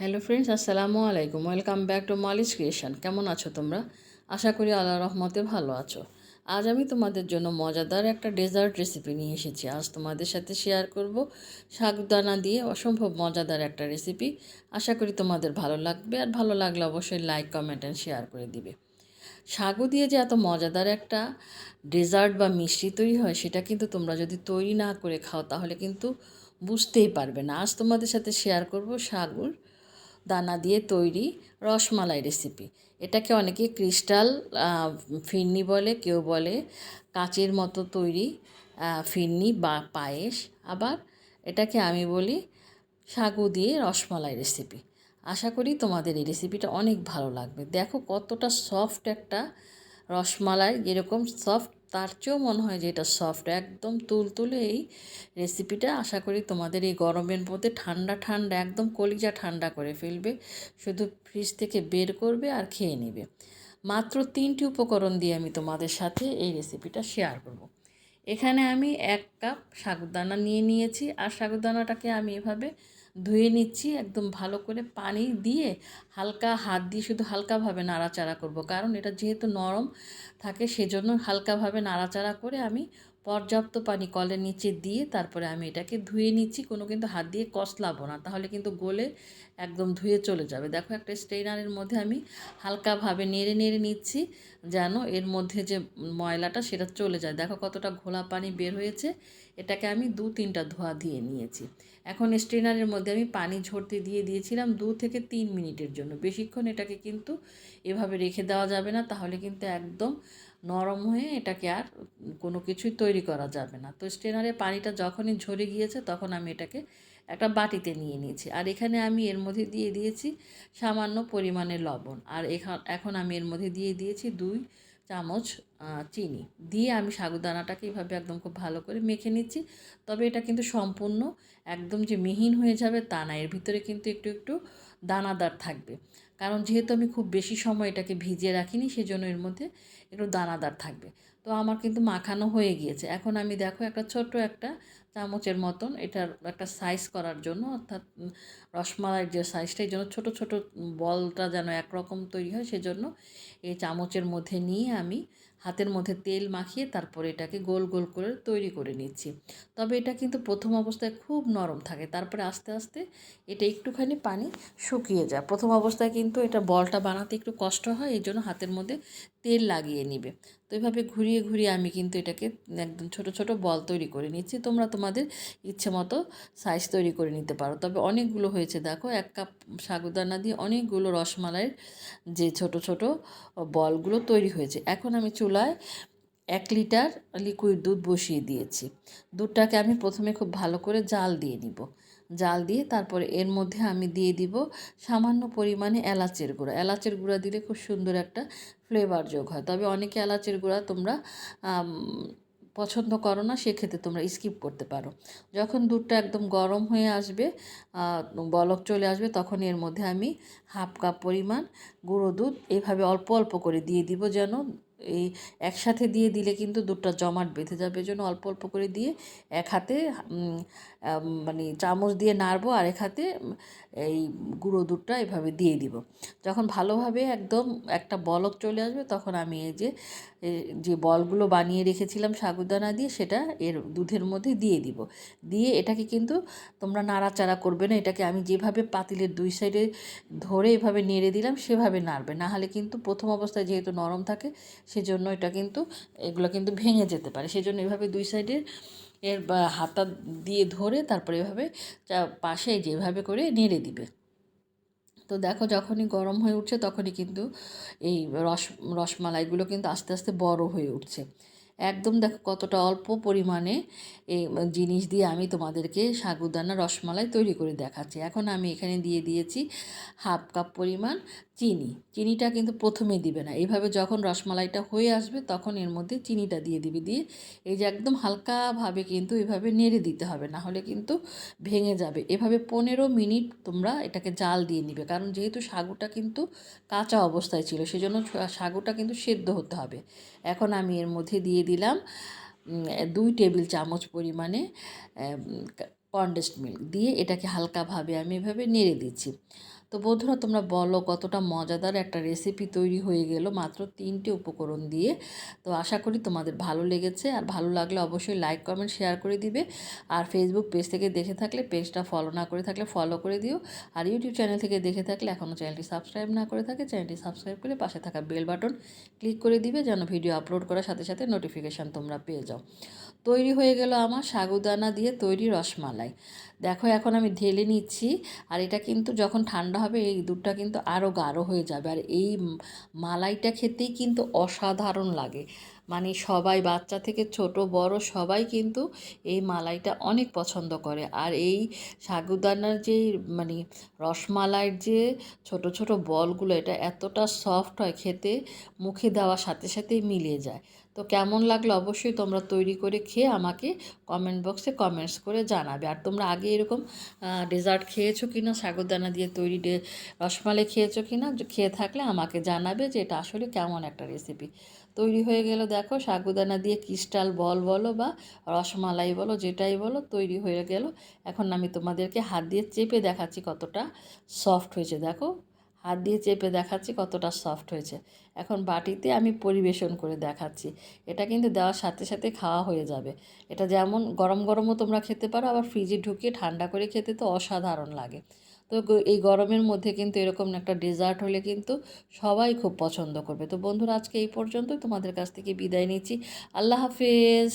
Hello friends আসসালামু আলাইকুম welcome back to Malish creation কেমন আছো তোমরা? আশা করি আল্লাহ রহমতে ভালো আছো। আজ আমি তোমাদের জন্য মজাদার একটা ডেজার্ট রেসিপি নিয়ে এসেছি। আজ তোমাদের সাথে শেয়ার করব শাকদানা দিয়ে অসম্ভব মজাদার একটা রেসিপি আশা করি তোমাদের ভালো লাগবে। আর ভালো লাগলে অবশ্যই লাইক কমেন্ট অ্যান্ড শেয়ার করে দিবে। সাগু দিয়ে যে এত মজাদার একটা ডেজার্ট বা মিষ্টি তৈরি হয়, সেটা কিন্তু তোমরা যদি তৈরি না করে খাও, তাহলে কিন্তু বুঝতেই পারবে না। আজ তোমাদের সাথে শেয়ার করব সাগুর দানা দিয়ে তৈরি রসমালাই রেসিপি এটাকে অনেকে ক্রিস্টাল ফিরনি বলে, কেউ বলে, কাঁচের মতো তৈরি ফিরনি বা পায়েস। আবার এটাকে আমি বলি সাগু দিয়ে রসমালাই রেসিপি আশা করি তোমাদের এই রেসিপিটা অনেক ভালো লাগবে। দেখো কতটা সফট একটা রসমালাই, যেরকম সফট তার চেয়েও মনে হয় যে এটা সফট একদম তুলতুলে এই রেসিপিটা আশা করি তোমাদের এই গরমের মধ্যে ঠান্ডা ঠান্ডা, একদম কলিজা ঠান্ডা করে ফেলবে। শুধু ফ্রিজ থেকে বের করবে আর খেয়ে নেবে। মাত্র তিনটি উপকরণ দিয়ে আমি তোমাদের সাথে এই রেসিপিটা শেয়ার করব। এখানে আমি এক কাপ সাগুদানা নিয়ে নিয়েছি। আর সাগুদানাটাকে আমি এভাবে ধুয়ে নিচ্ছি, একদম ভালো করে পানি দিয়ে হালকা হাত দিয়ে শুধু হালকাভাবে নাড়াচাড়া করব। কারণ এটা যেহেতু নরম থাকে, সেজন্য হালকাভাবে নাড়াচাড়া করে আমি পর্যাপ্ত পানি কলের নিচে দিয়ে তারপরে আমি এটাকে ধুয়ে নিচ্ছি। কোনো কিন্তু হাত দিয়ে কষলাবো না, তাহলে কিন্তু গলে একদম ধুয়ে চলে যাবে। দেখো একটা স্ট্রেনারের মধ্যে আমি হালকাভাবে নেড়ে নেড়ে নিচ্ছি, যেন এর মধ্যে যে ময়লাটা সেটা চলে যায়। দেখো কতটা ঘোলা পানি বের হয়েছে, এটাকে আমি দু তিনটা ধোয়া দিয়ে নিয়েছি। এখন স্ট্রেনারের মধ্যে আমি পানি ঝরতে দিয়ে দিয়েছিলাম দু থেকে তিন মিনিটের জন্য। বেশিক্ষণ এটাকে কিন্তু এভাবে রেখে দেওয়া যাবে না, তাহলে কিন্তু একদম নরম হয়ে এটাকে আর কোনো কিছুই তৈরি করা যাবে না। তো স্ট্রেনারে পানিটা যখনই ঝরে গিয়েছে তখন আমি এটাকে একটা বাটিতে নিয়ে নিয়েছি। আর এখানে আমি এর মধ্যে দিয়ে দিয়েছি সামান্য পরিমাণে লবণ। আর এখান এখন আমি এর মধ্যে দিয়ে দিয়েছি দুই চামচ চিনি। দিয়ে আমি সাগুদানাটাকে এভাবে একদম খুব ভালো করে মেখে নিচ্ছি। তবে এটা কিন্তু সম্পূর্ণ একদম যে মিহিন হয়ে যাবে তা না। এর ভিতরে কিন্তু একটু একটু দানাদার থাকবে। কারণ যেহেতু আমি খুব বেশি সময় এটাকে ভিজিয়ে রাখিনি, সেজন্য এর মধ্যে একটু দানাদার থাকবে। তো আমার কিন্তু মাখানো হয়ে গিয়েছে। এখন আমি দেখো একটা ছোট্ট একটা চামচের মতন এটার একটা সাইজ করার জন্য, অর্থাৎ রসমালাইয়ের যে সাইজটা এই জন্য ছোটো ছোটো বলটা যেন একরকম তৈরি হয়, সেজন্য এই চামচের মধ্যে নিয়ে আমি হাতের মধ্যে তেল মাখিয়ে তারপরে এটাকে গোল গোল করে তৈরি করে নিচ্ছি। তবে এটা কিন্তু প্রথম অবস্থায় খুব নরম থাকে। তারপরে আস্তে আস্তে এটা একটুখানি পানি শুকিয়ে যায়। প্রথম অবস্থায় কিন্তু এটা বলটা বানাতে একটু কষ্ট হয়, এই জন্য হাতের মধ্যে তেল লাগিয়ে নিবে। তো এভাবে ঘুরিয়ে ঘুরিয়ে আমি কিন্তু এটাকে একদম ছোট ছোট বল তৈরি করে নিচ্ছি। তোমরা তোমাদের ইচ্ছে মতো সাইজ তৈরি করে নিতে পারো। তবে অনেকগুলো হয়েছে, দেখো। এক কাপ সাগুদানা দিয়ে অনেকগুলো রসমালাইয়ের যে ছোট ছোট বলগুলো তৈরি হয়েছে। এখন আমি চুলায় এক লিটার লিকুইড দুধ বসিয়ে দিয়েছি। দুধটাকে আমি প্রথমে খুব ভালো করে জাল দিয়ে নিব। জাল দিয়ে তারপরে এর মধ্যে আমি দিয়ে দিব সামান্য পরিমাণে এলাচের গুঁড়া। এলাচের গুঁড়া দিলে খুব সুন্দর একটা ফ্লেভার যোগ হয়। তবে অনেকে এলাচের গুঁড়া তোমরা পছন্দ করো না, সেক্ষেত্রে তোমরা স্কিপ করতে পারো। যখন দুধটা একদম গরম হয়ে আসবে বলক চলে আসবে, তখন এর মধ্যে আমি হাফ কাপ পরিমাণ গুঁড়ো দুধ এভাবে অল্প অল্প করে দিয়ে দিব যেন এই একসাথে দিয়ে দিলে কিন্তু দুধটা জমাট বেঁধে যাবে। জন্য অল্প অল্প করে দিয়ে এক হাতে মানে চামচ দিয়ে নাড়বো আর এক হাতে এই গুঁড়ো দুধটা এভাবে দিয়ে দিব। যখন ভালোভাবে একদম একটা বলক চলে আসবে, তখন আমি এই যে যে বলগুলো বানিয়ে রেখেছিলাম সাগুদানা দিয়ে, সেটা এর দুধের মধ্যে দিয়ে দিব। দিয়ে এটাকে কিন্তু তোমরা নাড়াচাড়া করবে না, এটাকে আমি যেভাবে পাতিলের দুই সাইডে ধরে এভাবে নেড়ে দিলাম, সেভাবে নাড়বে। না হলে কিন্তু প্রথম অবস্থায় যেহেতু নরম থাকে সেজন্য এটা কিন্তু, এগুলো কিন্তু ভেঙে যেতে পারে। সেজন্য এভাবে দুই সাইডের এর হাতা দিয়ে ধরে তারপরে এভাবে পাশে যেভাবে করে নেড়ে দিবে। তো দেখো যখনই গরম হয়ে উঠছে তখনই কিন্তু এই রস, রসমালাইগুলো কিন্তু আস্তে আস্তে বড় হয়ে উঠছে। একদম দেখো কতটা অল্প পরিমাণে এই জিনিস দিয়ে আমি তোমাদেরকে সাগুদানা রসমালাই তৈরি করে দেখাচ্ছি। এখন আমি এখানে দিয়ে দিয়েছি হাফ কাপ পরিমাণ চিনি। চিনিটা কিন্তু প্রথমে দিবে না। এইভাবে যখন রসমালাইটা হয়ে আসবে তখন এর মধ্যে চিনিটা দিয়ে দিবি। দিয়ে এই যে একদম হালকাভাবে কিন্তু এভাবে নেড়ে দিতে হবে, না হলে কিন্তু ভেঙে যাবে। এভাবে পনেরো মিনিট তোমরা এটাকে জাল দিয়ে নিবে। কারণ যেহেতু সাগুটা কিন্তু কাঁচা অবস্থায় ছিল, সেজন্য সাগুটা কিন্তু সেদ্ধ হতে হবে। এখন আমি এর মধ্যে দিয়ে দিলাম দুই টেবিল চামচ পরিমাণে কনডেন্সড মিল্ক দিয়ে এটাকে হালকাভাবে আমি এভাবে নেড়ে দিচ্ছি। তো বন্ধুরা, তোমরা বলো কতটা মজাদার একটা রেসিপি তৈরি হয়ে গেল মাত্র তিনটে উপকরণ দিয়ে। তো আশা করি তোমাদের ভালো লেগেছে আর ভালো লাগলে অবশ্যই লাইক কমেন্ট শেয়ার করে দিবে। আর ফেসবুক পেজ থেকে দেখে থাকলে পেজটা ফলো না করে থাকলে ফলো করে দিও। আর ইউটিউব চ্যানেল থেকে দেখে থাকলে এখনও চ্যানেলটি সাবস্ক্রাইব না করে থাকে চ্যানেলটি সাবস্ক্রাইব করে পাশে থাকা বেল বাটন ক্লিক করে দিবে যেন ভিডিও আপলোড করার সাথে সাথে নোটিফিকেশান তোমরা পেয়ে যাও। তৈরি হয়ে গেল আমার সাগুদানা দিয়ে তৈরি রসমালাই। দেখো, এখন আমি ঢেলে নিচ্ছি আর এটা কিন্তু যখন ঠান্ডা হবে, এই দুধটা কিন্তু আরও গাঢ় হয়ে যাবে। আর এই মালাইটা খেতেই কিন্তু অসাধারণ লাগে। মানে সবাই, বাচ্চা থেকে ছোট, বড় সবাই কিন্তু এই মালাইটা অনেক পছন্দ করে। আর এই সাগুদানার যে মানে রসমালাইয়ের যে ছোট ছোট বলগুলো, এটা এতটা সফট হয় খেতে, মুখে দেওয়ার সাথে সাথেই মিলিয়ে যায়। তো কেমন লাগল অবশ্যই তোমরা তৈরি করে খেয়ে আমাকে কমেন্ট বক্সে কমেন্টস করে জানাবে। আর তোমরা আগে এরকম ডেজার্ট খেয়েছো কি না সাগরদানা দিয়ে তৈরি রসমালাই খেয়েছো কি না খেয়ে থাকলে আমাকে জানাবে যে, এটা আসলে কেমন একটা রেসিপি তৈরি হয়ে গেল দেখো, সাগুদানা দিয়ে ক্রিস্টাল বল বলো বা রসমালাই বলো, যেটাই বলো, তৈরি হয়ে গেল। এখন আমি তোমাদেরকে হাত দিয়ে চেপে দেখাচ্ছি কতটা সফট হয়েছে, দেখো। হাত দিয়ে চেপে দেখাচ্ছি কতটা সফট হয়েছে। এখন বাটিতে আমি পরিবেশন করে দেখাচ্ছি। এটা কিন্তু দেওয়ার সাথে সাথে খাওয়া হয়ে যাবে। এটা যেমন গরম গরমও তোমরা খেতে পারো, আবার ফ্রিজে ঢুকিয়ে ঠান্ডা করে খেতে তো অসাধারণ লাগে। তো এই গরমের মধ্যে কিন্তু এরকম একটা ডেজার্ট হলে কিন্তু সবাই খুব পছন্দ করবে। তো বন্ধুরা, আজকে এই পর্যন্তই। তোমাদের কাছ থেকে বিদায় নিচ্ছি। আল্লাহ হাফেজ।